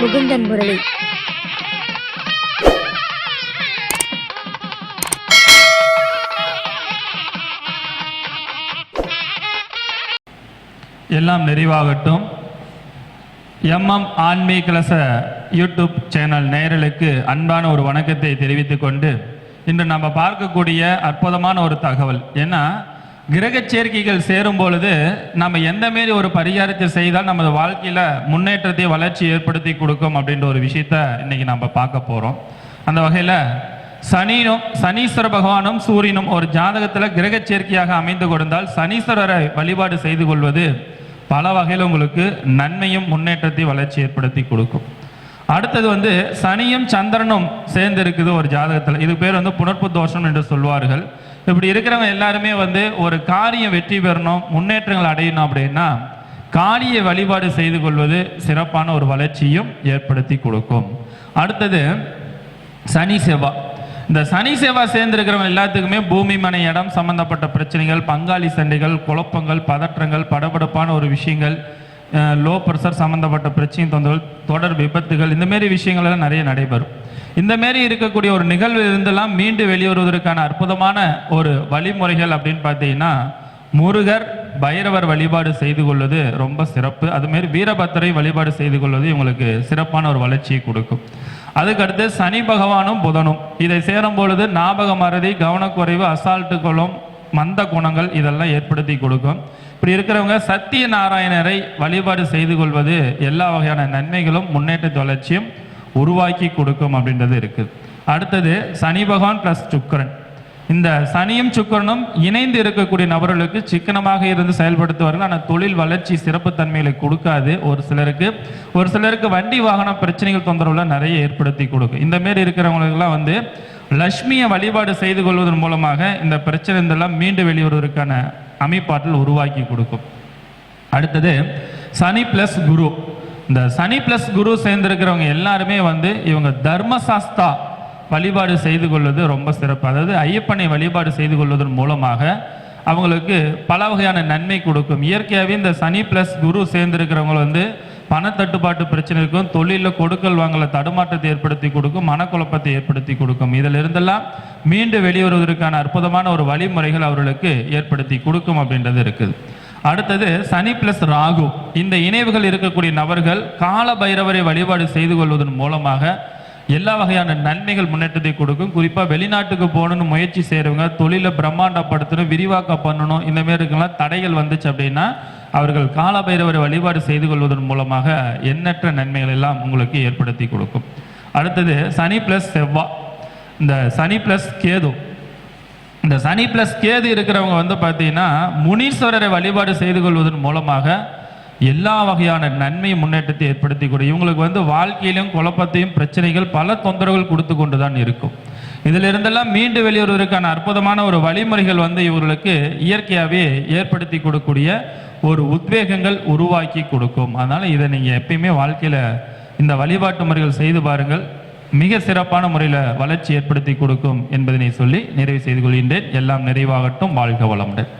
முகுந்தன் முரளி. எல்லாம் நிறைவாகட்டும். எம்எம் ஆன்மீ கலச YouTube channel நேயர்களுக்கு அன்பான ஒரு வணக்கத்தை தெரிவித்துக் கொண்டு இன்று நம்ம பார்க்கக்கூடிய அற்புதமான ஒரு தகவல். ஏன்னா கிரக சேர்க்கைகள் சேரும் பொழுது நம்ம எந்த மாரி ஒரு பரிகாரத்தை செய்தால் நமது வாழ்க்கையில முன்னேற்றத்தை வளர்ச்சி ஏற்படுத்தி கொடுக்கும் அப்படின்ற ஒரு விஷயத்த இன்னைக்கு நம்ம பார்க்க போறோம். அந்த வகையில சனியும் சனீஸ்வர பகவானும் சூரியனும் ஒரு ஜாதகத்துல கிரக சேர்க்கையாக அமைந்து கொடுத்தால் சனீஸ்வரரை வழிபாடு செய்து கொள்வது பல வகையில் உங்களுக்கு நன்மையும் முன்னேற்றத்தை வளர்ச்சி ஏற்படுத்தி கொடுக்கும். அடுத்தது வந்து சனியும் சந்திரனும் சேர்ந்து இருக்குது ஒரு ஜாதகத்தில். இது பேர் வந்து புணர்ப்பு தோஷம் என்று சொல்வார்கள். இப்படி இருக்கிறவங்க எல்லாருமே வந்து ஒரு காரியம் வெற்றி பெறணும் முன்னேற்றங்கள் அடையணும் அப்படின்னா காளியை வழிபாடு செய்து கொள்வது சிறப்பான ஒரு வளர்ச்சியும் ஏற்படுத்தி கொடுக்கும். அடுத்தது சனி செவ்வாய் இந்த சனி செவ்வாய் சேர்ந்திருக்கிறவங்க எல்லாத்துக்குமே பூமி மனை இடம் சம்பந்தப்பட்ட பிரச்சனைகள் பங்காளி சண்டைகள் குழப்பங்கள் பதற்றங்கள் படபடப்பான ஒரு விஷயங்கள் லோ ப்ரெஷர் சம்மந்தப்பட்ட பிரச்சனை தொந்தரவு தொடர் விபத்துகள் இந்த மாதிரி விஷயங்கள் எல்லாம் நிறைய நடைபெறும். இந்த மாரி இருக்கக்கூடிய ஒரு நிகழ்வு இருந்தெல்லாம் மீண்டு வெளிவருவதற்கான அற்புதமான ஒரு வழிமுறைகள் அப்படின்னு பார்த்தீங்கன்னா முருகர் பைரவர் வழிபாடு செய்து கொள்வது ரொம்ப சிறப்பு. அதுமாரி வீரபத்திரை வழிபாடு செய்து கொள்வது இவங்களுக்கு சிறப்பான ஒரு வளர்ச்சியை கொடுக்கும். அதுக்கடுத்து சனி பகவானும் புதனும். இதை சேரும் பொழுது ஞாபக மறதி கவனக்குறைவு அசால்ட்டு குணம் மந்த குணங்கள் இதெல்லாம் ஏற்படுத்தி கொடுக்கும். இப்படி இருக்கிறவங்க சத்திய நாராயணரை வழிபாடு செய்து கொள்வது எல்லா வகையான நன்மைகளும் முன்னேற்ற தொடர்ச்சியும் உருவாக்கி கொடுக்கும் அப்படின்றது இருக்குது அடுத்தது சனி பகவான் பிளஸ் சுக்கரன். இந்த சனியும் சுக்கரனும் இணைந்து இருக்கக்கூடிய நபர்களுக்கு சிக்கனமாக இருந்து செயல்படுத்துவார்கள். ஆனால் தொழில் வளர்ச்சி சிறப்பு தன்மைகளை கொடுக்காது ஒரு சிலருக்கு. ஒரு சிலருக்கு வண்டி வாகன பிரச்சனைகள் தொந்தரவுலாம் நிறைய ஏற்படுத்தி கொடுக்கும். இந்த மாரி இருக்கிறவங்களுக்கெல்லாம் வந்து லக்ஷ்மியை வழிபாடு செய்து கொள்வதன் மூலமாக இந்த பிரச்சனை இதெல்லாம் மீண்டு வெளிவருவதற்கான அமைப்பாற்றல் உருவாக்கி கொடுக்கும். அடுத்தது சனி பிளஸ் குரு. இந்த சனி பிளஸ் குரு சேர்ந்திருக்கிறவங்க எல்லாருமே வந்து இவங்க தர்மசாஸ்தா வழிபாடு செய்து கொள்வது ரொம்ப சிறப்பு. அதாவது ஐயப்பனை வழிபாடு செய்து கொள்வதன் மூலமாக அவங்களுக்கு பல வகையான நன்மை கொடுக்கும். இயற்கையாகவே இந்த சனி பிளஸ் குரு சேர்ந்திருக்கிறவங்க வந்து பணத்தட்டுப்பாட்டு பிரச்சனைக்கும் தொழிலில் கொடுக்கல் வாங்கல தடுமாற்றத்தை ஏற்படுத்தி கொடுக்கும் மனக்குழப்பத்தை ஏற்படுத்தி கொடுக்கும். இதில் இருந்தெல்லாம் மீண்டு வெளிவருவதற்கான அற்புதமான ஒரு வழிமுறைகள் அவர்களுக்கு ஏற்படுத்தி கொடுக்கும் அப்படின்றது இருக்குது. அடுத்தது சனி பிளஸ் ராகு. இந்த இணைவுகள் இருக்கக்கூடிய நபர்கள் கால பைரவரை வழிபாடு செய்து கொள்வதன் மூலமாக எல்லா வகையான நன்மைகள் முன்னேற்றத்தை கொடுக்கும். குறிப்பாக வெளிநாட்டுக்கு போகணும்னு முயற்சி செய்கிறவங்க தொழிலை பிரம்மாண்டப்படுத்தணும் விரிவாக்கம் பண்ணணும் இந்த மாதிரி இருக்கலாம் தடைகள் வந்துச்சு அப்படின்னா அவர்கள் கால பைரவரை வழிபாடு செய்து கொள்வதன் மூலமாக எண்ணற்ற நன்மைகள் எல்லாம் உங்களுக்கு ஏற்படுத்தி கொடுக்கும். அடுத்தது சனி பிளஸ் செவ்வா. இந்த சனி பிளஸ் கேது. இந்த சனி பிளஸ் கேது இருக்கிறவங்க வந்து பார்த்தீங்கன்னா முனீஸ்வரரை வழிபாடு செய்து கொள்வதன் மூலமாக எல்லா வகையான நன்மை முன்னேற்றத்தை ஏற்படுத்தி கொடு. இவங்களுக்கு வந்து வாழ்க்கையிலும் குழப்பத்தையும் பிரச்சனைகள் பல தொந்தரவுகள் கொடுத்து கொண்டு தான் இருக்கும். இதில் இருந்தெல்லாம் மீண்டு வெளியேறுவதற்கான அற்புதமான ஒரு வழிமுறைகள் வந்து இவர்களுக்கு இயற்கையாகவே ஏற்படுத்தி கொடுக்கக்கூடிய ஒரு உத்வேகங்கள் உருவாக்கி கொடுக்கும். அதனால் இதை நீங்கள் எப்பயுமே வாழ்க்கையில் இந்த வழிபாட்டு முறைகள் செய்து பாருங்கள். மிக சிறப்பான முறையில் வளர்ச்சி ஏற்படுத்தி கொடுக்கும் என்பதனை சொல்லி நிறைவு செய்து கொள்கின்றேன். எல்லாம் நிறைவாகட்டும். வாழ்க வளமுடன்.